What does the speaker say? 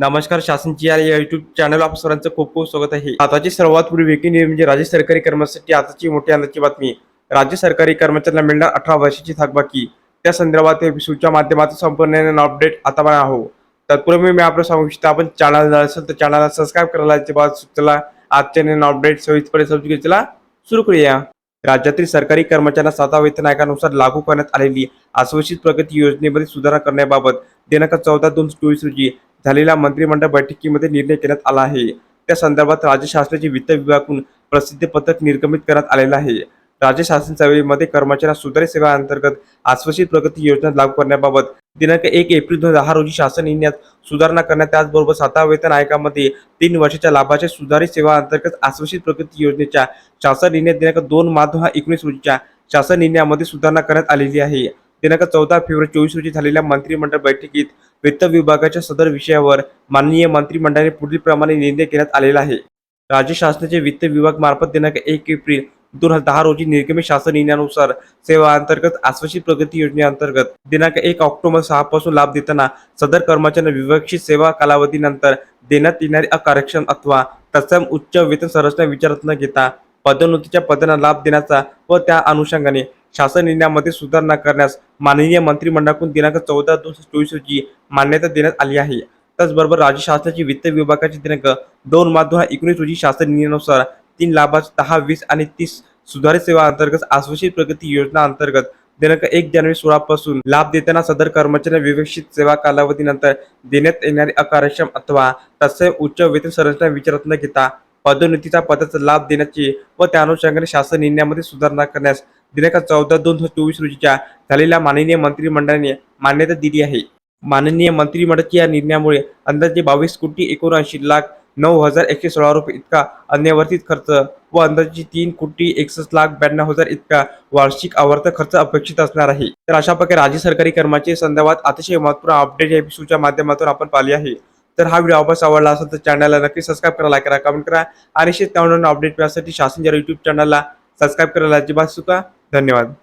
नमस्कार शासनची या YouTube channel आप सर्वांचं खूप खूप स्वागत आहे. आताची सर्वात पूर्वी वेगळी न्यूज म्हणजे राज्य सरकारी कर्मचाऱ्यांसाठी आताची मोठी आनंदाची बातमी. राज्य सरकारी कर्मचाऱ्यांना मिळणार अठरा वर्षाची थकबाकी. त्या संदर्भात एपिसोडच्या माध्यमातून संपूर्ण अपडेट आता मला आहो तत्पूर्वी मी आपलं सांगू इच्छितो आपण चॅनल असेल तर चॅनलला सबस्क्राईब करायला अजिबात सुचला आजच्या नवीन अपडेट सविस्तरपणे समजून घेतला सुरू करूया. राज्यातील सरकारी कर्मचाऱ्यांना सातवा वेतन आयोगानुसार लागू करण्यात आलेली आश्वासित प्रगती योजनेमध्ये सुधारणा करण्याबाबत दिनांक चौदा दोन चोवीस रोजी झालेल्या मंत्रिमंडळ बैठकीमध्ये निर्णय घेण्यात आला आहे. त्या संदर्भात राज्य शासनाचे वित्त विभागाकडून प्रसिद्धी पत्रक निर्गमित करण्यात आलेलं आहे. राज्य शासन सेवेमध्ये कर्मचाऱ्यांना सुधारित सेवा अंतर्गत आश्वासित प्रगती योजना लागू करण्याबाबत दिनांक एक एप्रिल दोन हजार दहा रोजी शासन निर्णयात सुधारणा करण्यात त्याचबरोबर सातवा वेतन आयोगामध्ये तीन वर्षाच्या लाभाच्या सुधारित सेवा अंतर्गत आश्वासित प्रगती योजनेच्या शासन निर्णय दिनांक दोन मार्च दोन हजार एकोणीस रोजीच्या शासन निर्णयामध्ये सुधारणा करण्यात आलेली आहे. दिनांक चौदा फेब्रुवारी चोवीस रोजी झालेल्या मंत्रिमंडळ बैठकीत वित्त विभागाच्या सदर विषयावर माननीय मंत्रिमंडळाने पुढील प्रमाणे निर्णय घेण्यात आलेला आहे. राज्य शासनाचे वित्त विभाग मार्फत दिनांक एक एप्रिल दोन हजार दहा रोजी निर्गमित शासन निर्णयानुसार सेवा अंतर्गत आश्वासित प्रगती योजनेअंतर्गत दिनांक एक ऑक्टोबर सहा पासून लाभ देताना सदर कर्मचाऱ्यांना विवक्षित सेवा कालावधीनंतर देण्यात येणारी अकार्यक्षम अथवा तत्सम उच्च वेतन संरचना विचारात न घेता पदोन्नतीच्या पदांना लाभ देण्याचा व त्या अनुषंगाने शासन निर्णयामध्ये सुधारणा करण्यास माननीय मंत्रिमंडळाकडून दिनांक चौदा दोन हजार चोवीस रोजी मान्यता देण्यात आली आहे. त्याचबरोबर राज्य शासनाची वित्त विभागाचे दिनांक दोन मार्च दोन हजार एकोणीस रोजी शासन निर्णयानुसार तीन लाभांश दहा वीस आणि तीस सुधारित सेवा अंतर्गत आश्वासित प्रगती योजना अंतर्गत दिनांक एक जानेवारी सोळा पासून लाभ देताना सदर कर्मचाऱ्यांना विवेक्षित सेवा कालावधीनंतर देण्यात येणारी अकार्यक्षम अथवा तत्सम उच्च वेतन संरचना विचारात न घेता पदोन्नतीचा पदाचा लाभ देण्याची व त्या अनुषंगाने शासन निर्णयामध्ये सुधारणा करण्यास दिनांक चौदा दोन हजार चोवीस रोजीच्या झालेल्या माननीय मंत्रिमंडळाने मान्यता दिली आहे. माननीय मंत्रिमंडळाच्या या निर्णयामुळे अंदाजे बावीस कोटी एकोणऐंशी लाख नऊ हजार एकशे सोळा रुपये इतका अन्यवर्तित खर्च व अंदाजे तीन कोटी एकसष्ट लाख ब्याण्णव हजार इतका वार्षिक आवर्त खर्च अपेक्षित असणार आहे. तर अशा प्रकारे राज्य सरकारी कर्मचारी संदर्भात अतिशय महत्त्वपूर्ण अपडेट या एपिसोडच्या माध्यमातून आपण पाहिले आहे. तर हा व्हिडिओ आपण आवडला असेल तर चॅनलला नक्की सबस्क्राईब करा लाईक करा कमेंट करा आणि शेत अपडेट मिळण्यासाठी शासन युट्यूब चॅनलला सबस्क्राईब करायला अजिबात चुका धन्यवाद.